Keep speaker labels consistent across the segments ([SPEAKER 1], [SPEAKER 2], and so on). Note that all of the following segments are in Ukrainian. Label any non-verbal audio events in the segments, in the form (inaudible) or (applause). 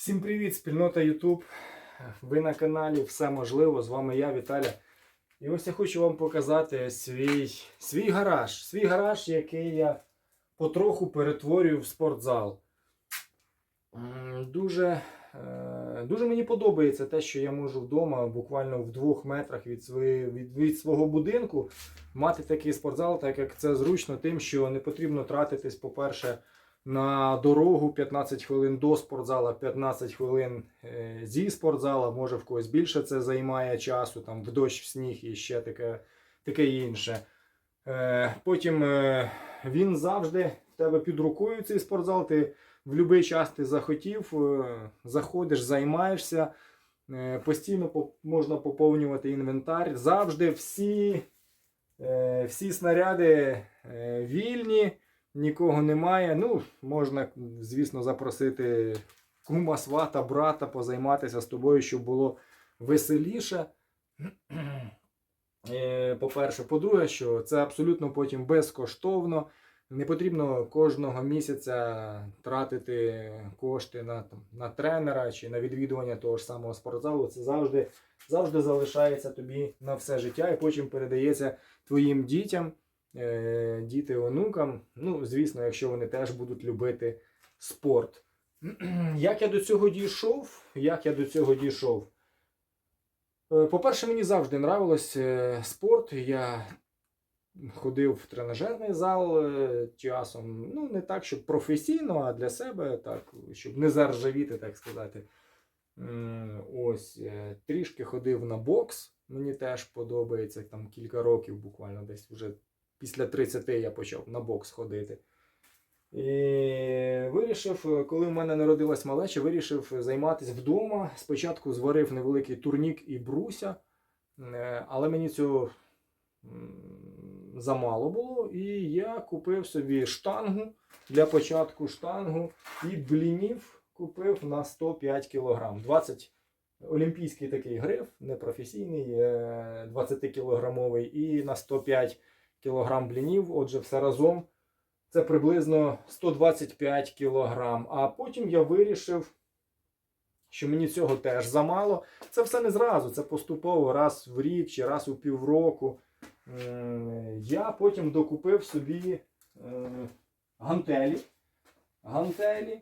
[SPEAKER 1] Всім привіт, спільнота YouTube. Ви на каналі Все можливо. З вами я, Віталя. І ось я хочу вам показати свій, свій гараж. Свій гараж, який я потроху перетворюю в спортзал. Дуже, е, дуже мені подобається те, що я можу вдома, буквально в двох метрах від, свої, від, від свого будинку, мати такий спортзал, так як це зручно, тим, що не потрібно тратитись, по-перше, на дорогу 15 хвилин до спортзала, 15 хвилин е, зі спортзала. Може в когось більше це займає часу, там в дощ, в сніг і ще таке, таке інше. Е, Потім е, він завжди в тебе під рукою цей спортзал. Ти в будь-який час ти захотів, заходиш, займаєшся. Постійно можна поповнювати інвентар. Завжди всі, всі снаряди вільні нікого немає. Ну, можна, звісно, запросити кума, свата, брата, позайматися з тобою, щоб було веселіше. (clears throat) Е, По-перше, по-друге, що це абсолютно потім безкоштовно. Не потрібно кожного місяця тратити кошти на, там, на тренера чи на відвідування того ж самого спортзалу. Це завжди, завжди залишається тобі на все життя і потім передається твоїм дітям діти онукам. Ну, звісно, якщо вони теж будуть любити спорт. (clears throat) Як я до цього дійшов? Як я до цього дійшов? Е, По-перше, мені завжди нравилось е, спорт. Я ходив в тренажерний зал е, часом. Ну, не так, щоб професійно, а для себе, так, щоб не заржавіти, так сказати. Ось, е, трішки ходив на бокс. Мені теж подобається там кілька років, буквально десь вже після 30 я почав на бокс ходити. І вирішив, коли в мене народилась малеча, вирішив займатися вдома. Спочатку зварив невеликий турнік і бруся, е, але мені цього замало було. І я купив собі штангу для початку штангу і блінів купив на 105 кг. 20 олімпійський такий гриф, непрофесійний, е, 20-кілограмовий, і на 105 кг блінів. Отже, все разом це приблизно 125 кг. А потім я вирішив, що мені цього теж замало. Це все не зразу, це поступово, раз в рік чи раз у півроку. Я потім докупив собі е, гантелі. Гантелі,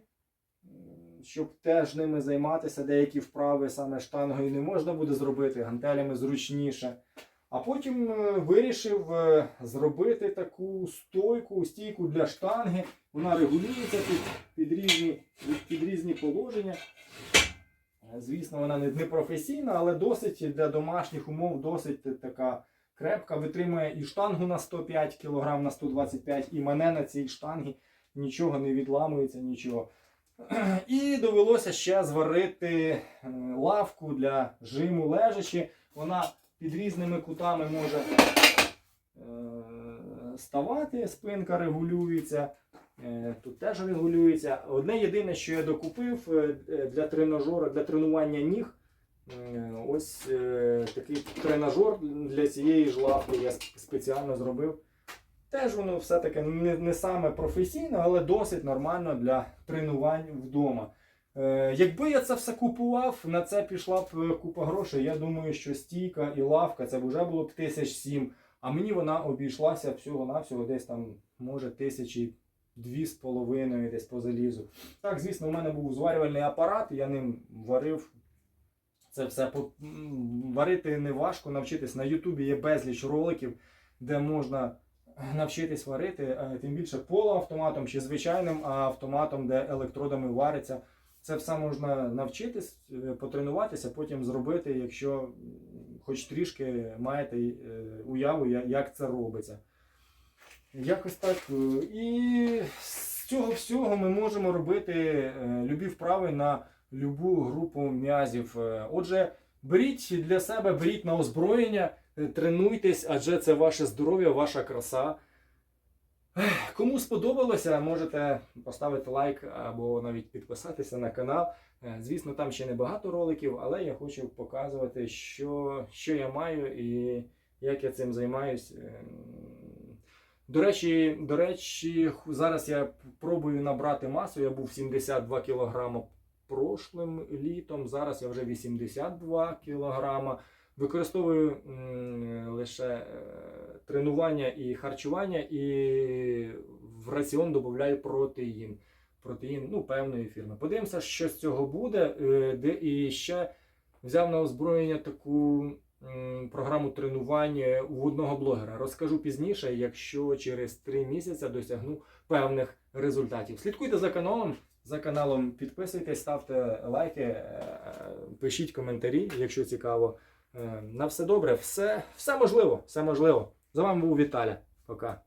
[SPEAKER 1] щоб теж ними займатися. Деякі вправи саме штангою не можна буде зробити, гантелями зручніше. А потім е, вирішив е, зробити таку стойку, стійку для штанги. Вона регулюється під, під, різні, під різні положення. Е, Звісно, вона не, професійна, але досить для домашніх умов досить така крепка. Витримує і штангу на 105 кг, на 125 і мене на цій штангі нічого не відламується, нічого. (clears throat) І довелося ще зварити лавку для жиму лежачи. Вона під різними кутами може е, ставати, спинка регулюється. Е, Тут теж регулюється. Одне єдине, що я докупив е, для тренажера, для тренування ніг. Ось такий тренажер для цієї ж лавки я спеціально зробив. Теж воно все-таки не, не саме професійне, але досить нормально для тренувань вдома. Е, Якби я це все купував, на це пішла б е, купа грошей. Я думаю, що стійка і лавка це б вже було б тисяч сім. А мені вона обійшлася всього-навсього десь там, може, тисячі дві з половиною десь по залізу. Так, звісно, у мене був зварювальний апарат, я ним варив. Це все варити не важко, навчитись. На Ютубі є безліч роликів, де можна навчитись варити, е, тим більше полуавтоматом чи звичайним автоматом, де електродами вариться. Це все можна навчитись, е, потренуватися, потім зробити, якщо хоч трішки маєте е, уяву, як це робиться. Якось так. е, І з цього всього ми можемо робити любі вправи на любу групу м'язів. Отже, беріть для себе, беріть на озброєння, тренуйтесь, адже це ваше здоров'я, ваша краса. Кому сподобалося, можете поставити лайк або навіть підписатися на канал. Е, Звісно, там ще не багато роликів, але я хочу показувати, що, що я маю і як я цим займаюсь. Ем, До речі, до речі, зараз я пробую набрати масу. Я був 72 кг прошлим літом. Зараз я вже 82 кілограма. Використовую м, лише е, тренування і харчування, і в раціон додаю протеїн. Протеїн ну, певної фірми. Подивимося, що з цього буде. Е, Де і ще взяв на озброєння таку програму тренування у одного блогера. Розкажу пізніше, якщо через 3 місяці досягну певних результатів. Слідкуйте за каналом. За каналом підписуйтесь, ставте лайки, е, пишіть коментарі, якщо цікаво. Е, На все добре, все, все можливо, все можливо. За вами був Віталя. Пока.